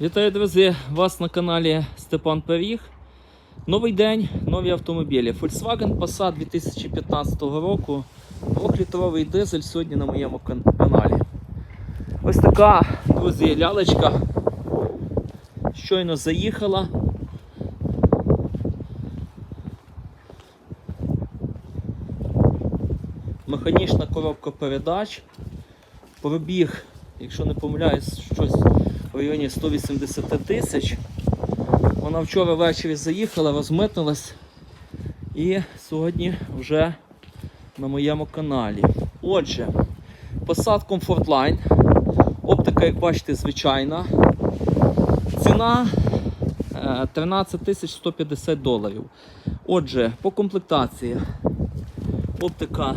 Вітаю, друзі! Вас на каналі Степан Пиріг. Новий день, нові автомобілі. Volkswagen Passat 2015 року. 2-літровий дизель сьогодні на моєму каналі. Ось така, друзі, лялечка. Щойно заїхала. Механічна коробка передач. Пробіг, якщо не помиляюсь, щось районі 180 тисяч. Вона вчора ввечері заїхала, розмитнилась і сьогодні вже на моєму каналі. Отже, Passat Comfortline. Оптика, як бачите, звичайна. Ціна е, 13 150 доларів. Отже, по комплектації оптика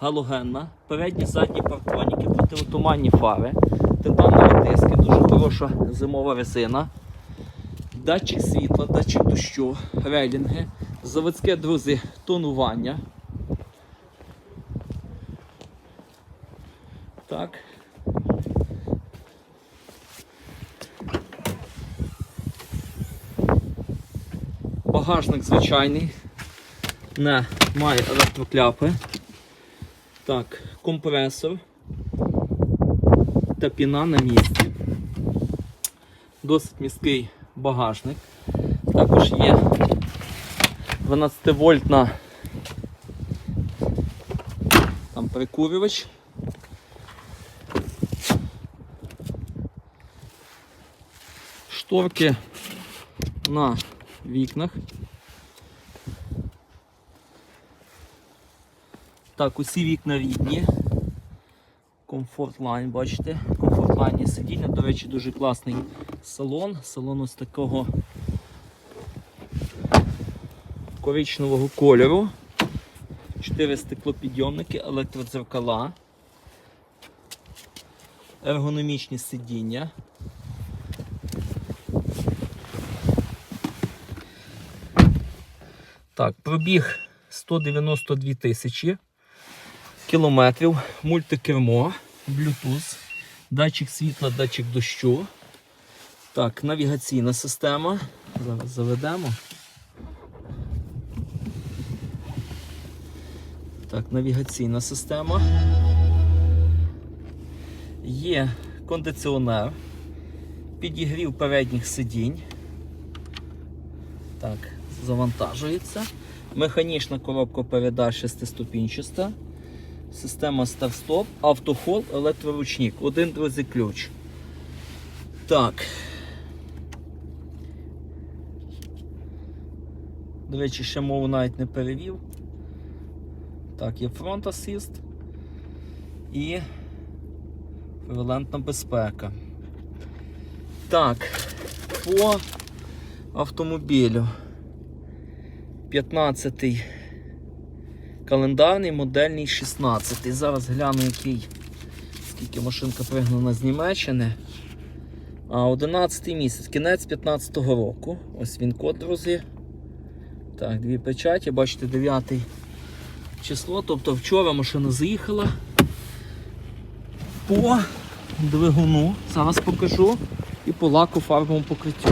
галогенна, передні задні парктроніки, противотуманні фари, титанові диски, дуже хороша зимова резина, датчик світла, датчик дощу, рейлінги, заводське, друзі, тонування. Так. Багажник звичайний, не має електрокляпи. Так, компресор та піна на місці. Досить міський багажник. Також є 12 вольтна там прикурювач. Шторки на вікнах. Так, усі вікна рідні. Line, бачите? Line сидіння, до речі, дуже класний салон. Салон ось такого коричневого кольору. Чотири стеклопідйомники, електродзеркала, ергономічні сидіння. Так, пробіг 192 тисячі кілометрів, мультикермо, Bluetooth, датчик світла, датчик дощу. Так, навігаційна система. Зараз заведемо. Так, навігаційна система. Є кондиціонер, підігрів передніх сидінь. Так, завантажується. Механічна коробка передач шестиступінчаста. Система старт-стоп, автохол, електроручник. Один друзі ключ. Так. До речі, ще мову навіть не перевів. Так, є фронт асист і релентна безпека. Так, по автомобілю. 15-й календарний, модельний 16-й. Зараз гляну, який, скільки машинка пригнана з Німеччини. А 11 місяць, кінець 15-го року. Ось він код, друзі. Так, дві печаті, бачите, 9 число. Тобто вчора машина заїхала по двигуну. Зараз покажу. І по лаку фарбовому покриттю.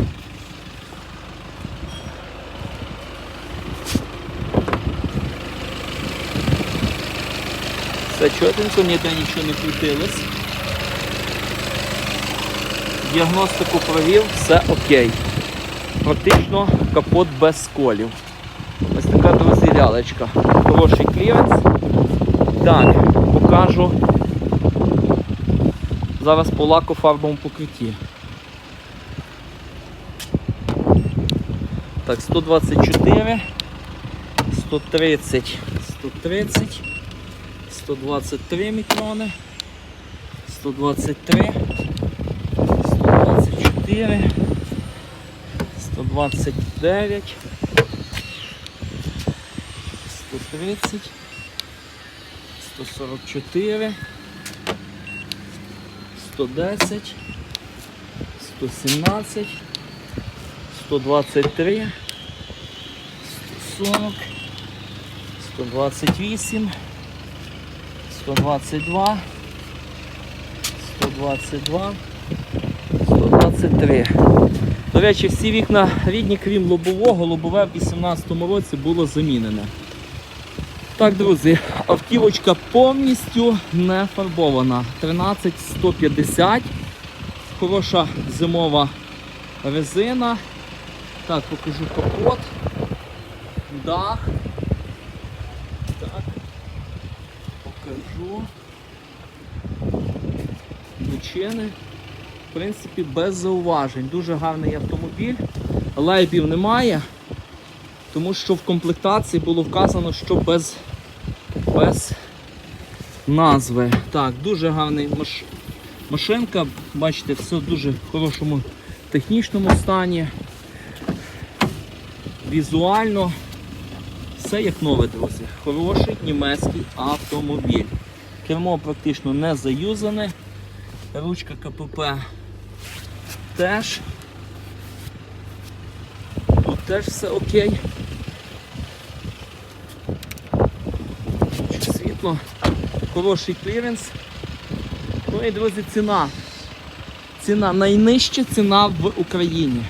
Все чотенько, ніде нічого не крутилось. Діагностику провів, все окей. Практично капот без сколів. Ось така друзі лялечка. Хороший кліренс. Так, покажу. Зараз по лакофарбовому покритті. Так, 124, 130, 130. 123 мікрони, 123, 124, 129, 130, 144, 110, 117, 123, 140, 128, 122, 122, 23. До речі, всі вікна рідні, крім лобового, лобове в 2018 році було замінене. Так, друзі, автівочка повністю не фарбована. 13150. Хороша зимова резина. Так, покажу капот. Дах. Так. Покажу. Лучини. В принципі, без зауважень. Дуже гарний автомобіль. Лайбів немає, тому що в комплектації було вказано, що без, без назви. Так, дуже гарний маш... машинка. Бачите, все в дуже хорошому технічному стані. Візуально все як нове, друзі. Хороший німецький автомобіль. Кермо практично не заюзане. Ручка КПП теж. Тут теж все окей. Світло. Хороший кліренс. Ну і, друзі, ціна. Ціна найнижча ціна в Україні.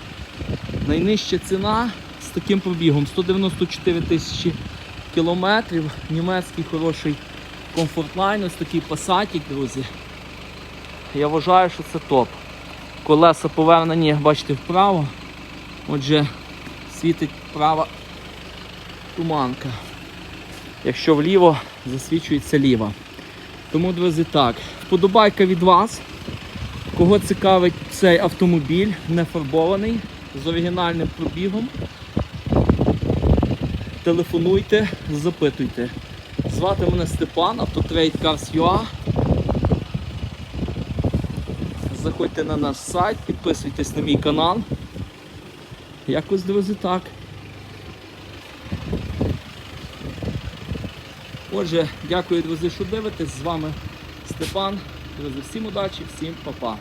Найнижча ціна таким пробігом 194 тисячі кілометрів. Німецький хороший комфортлайн, ось такий пасатік, друзі. Я вважаю, що це топ. Колеса повернені, бачите, вправо. Отже, світить права туманка. Якщо вліво, засвічується ліва. Тому, друзі, так. Вподобайка від вас. Кого цікавить цей автомобіль, не фарбований, з оригінальним пробігом. Телефонуйте, запитуйте. Звати мене Степан, Автотрейд Cars.ua. Заходьте на наш сайт, підписуйтесь на мій канал. Якось, друзі, так. Отже, дякую, друзі, що дивитесь. З вами Степан. Друзі, всім удачі, всім па-па.